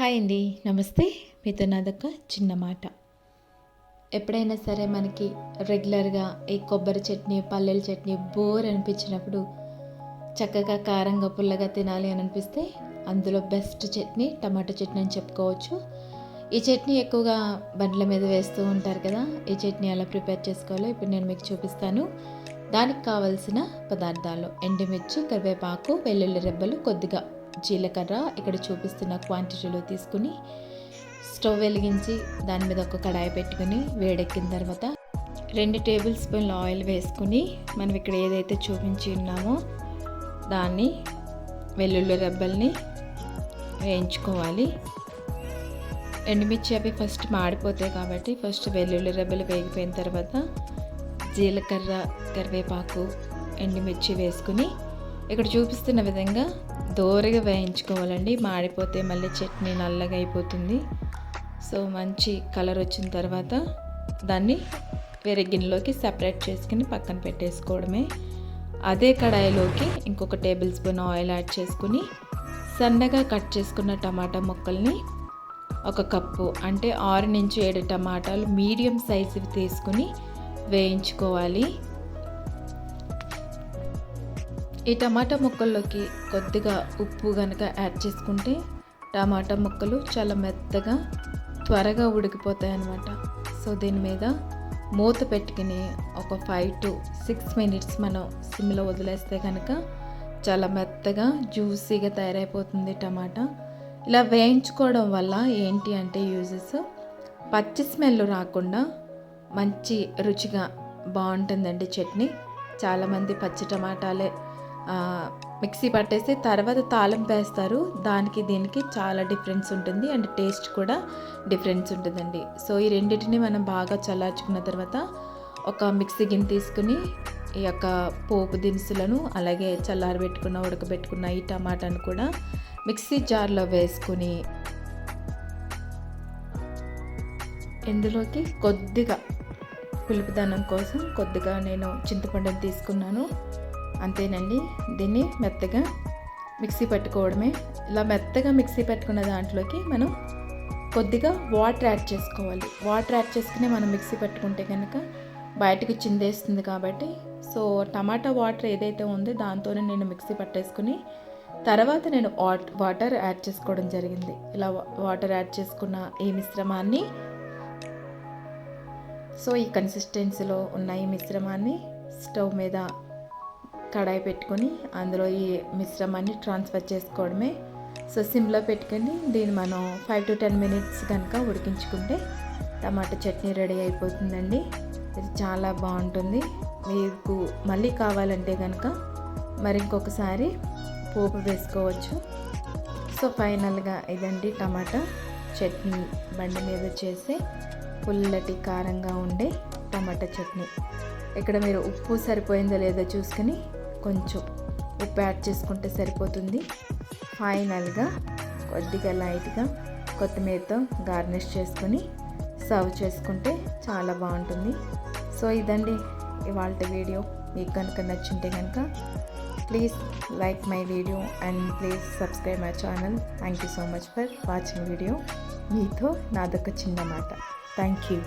Hi అండి. నమస్తే. మీతో నాదొక చిన్న మాట. ఎప్పుడైనా సరే మనకి రెగ్యులర్గా ఈ కొబ్బరి చట్నీ పల్లెల చట్నీ బోర్ అనిపించినప్పుడు చక్కగా కారంగా పుల్లగా తినాలి అని అనిపిస్తే అందులో బెస్ట్ చట్నీ టమాటో చట్నీ అని చెప్పుకోవచ్చు. ఈ చట్నీ ఎక్కువగా బండ్ల మీద వేస్తూ ఉంటారు కదా ఈ చట్నీ ఎలా ప్రిపేర్ చేసుకోవాలో ఇప్పుడు నేను మీకు చూపిస్తాను. దానికి కావలసిన పదార్థాలు ఎండుమిర్చి కరివేపాకు వెల్లుల్లి రెబ్బలు కొద్దిగా జీలకర్ర ఇక్కడ చూపిస్తున్న క్వాంటిటీలో తీసుకుని స్టవ్ వెలిగించి దాని మీద ఒక కడాయి పెట్టుకుని వేడెక్కిన తర్వాత రెండు టేబుల్ స్పూన్ల ఆయిల్ వేసుకుని మనం ఇక్కడ ఏదైతే చూపించి ఉన్నామో దాన్ని వెల్లుల్లి రెబ్బల్ని వేయించుకోవాలి. ఎండుమిర్చి అవి ఫస్ట్ మాడిపోతాయి కాబట్టి ఫస్ట్ వెల్లుల్లి రెబ్బలు వేగిపోయిన తర్వాత జీలకర్ర కరివేపాకు ఎండుమిర్చి వేసుకుని ఇక్కడ చూపిస్తున్న విధంగా దోరగా వేయించుకోవాలండి. మాడిపోతే మళ్ళీ చట్నీ నల్లగా అయిపోతుంది. సో మంచి కలర్ వచ్చిన తర్వాత దాన్ని వేరే గిన్నెలోకి సపరేట్ చేసుకుని పక్కన పెట్టేసుకోవడమే. అదే కడాయిలోకి ఇంకొక టేబుల్ స్పూన్ ఆయిల్ యాడ్ చేసుకుని సన్నగా కట్ చేసుకున్న టమాటా ముక్కల్ని ఒక కప్పు అంటే ఆరు నుంచి ఏడు టమాటాలు మీడియం సైజు తీసుకుని వేయించుకోవాలి. ఈ టమాటా ముక్కల్లోకి కొద్దిగా ఉప్పు కనుక యాడ్ చేసుకుంటే టమాటా ముక్కలు చాలా మెత్తగా త్వరగా ఉడికిపోతాయి అన్నమాట సో దీని మీద మూత పెట్టుకుని ఒక ఫైవ్ టు సిక్స్ మినిట్స్ మనం సిమ్లో వదిలేస్తే కనుక చాలా మెత్తగా జ్యూసీగా తయారైపోతుంది టమాటా. ఇలా వేయించుకోవడం వల్ల ఏంటి అంటే యూజెస్ పచ్చి స్మెల్ రాకుండా మంచి రుచిగా బాగుంటుందండి చట్నీ. చాలామంది పచ్చి టమాటాలే మిక్సీ పట్టేసి తర్వాత తాళం వేస్తారు. దానికి దీనికి చాలా డిఫరెన్స్ ఉంటుంది. అండ్ టేస్ట్ కూడా డిఫరెన్స్ ఉంటుందండి. సో ఈ రెండింటిని మనం బాగా చల్లార్చుకున్న తర్వాత ఒక మిక్సీ గిన్నె తీసుకుని ఈ యొక్క పోపు దినుసులను అలాగే చల్లారబెట్టుకున్న ఉడకబెట్టుకున్న ఈ టమాటాను కూడా మిక్సీ జార్లో వేసుకుని ఇందులోకి కొద్దిగా పులుపుదనం కోసం కొద్దిగా నేను చింతపండుని తీసుకున్నాను. అంతేనండి. దీన్ని మెత్తగా మిక్సీ పెట్టుకోవడమే. ఇలా మెత్తగా మిక్సీ పెట్టుకున్న దాంట్లోకి మనం కొద్దిగా వాటర్ యాడ్ చేసుకోవాలి. వాటర్ యాడ్ చేసుకుని మనం మిక్సీ పెట్టుకుంటే కనుక బయటకు చిందేస్తుంది కాబట్టి. సో టమాటా వాటర్ ఏదైతే ఉందో దాంతోనే నేను మిక్సీ పట్టేసుకుని తర్వాత నేను వాటర్ యాడ్ చేసుకోవడం జరిగింది. ఇలా వాటర్ యాడ్ చేసుకున్న ఈ మిశ్రమాన్ని సో ఈ కన్సిస్టెన్సీలో ఉన్న ఈ మిశ్రమాన్ని స్టవ్ మీద కడాయి పెట్టుకొని అందులో ఈ మిశ్రమాన్ని ట్రాన్స్ఫర్ చేసుకోవడమే. సో సిమ్లో పెట్టుకొని దీన్ని మనం ఫైవ్ టు టెన్ మినిట్స్ కనుక ఉడికించుకుంటే టమాటా చట్నీ రెడీ అయిపోతుందండి. ఇది చాలా బాగుంటుంది. మీకు మళ్ళీ కావాలంటే కనుక మరి ఇంకొకసారి పోపు వేసుకోవచ్చు. సో ఫైనల్గా ఇదండి టమాటా చట్నీ బండి మీద చేసే పుల్లటి కారంగా ఉండే టమాటా చట్నీ. ఇక్కడ మీరు ఉప్పు సరిపోయిందో లేదో చూసుకుని కొంచెం ఉప్పు యాడ్ చేసుకుంటే సరిపోతుంది. ఫైనల్గా కొద్దిగా లైట్గా కొత్తిమీరతో గార్నిష్ చేసుకొని సర్వ్ చేసుకుంటే చాలా బాగుంటుంది. సో ఇదండి ఇవాళ వీడియో. మీకు కనుక నచ్చింటే కనుక please like my video and please subscribe my channel. Thank you so much for watching video. మీతో నాదొక చిన్న మాట. Thank you.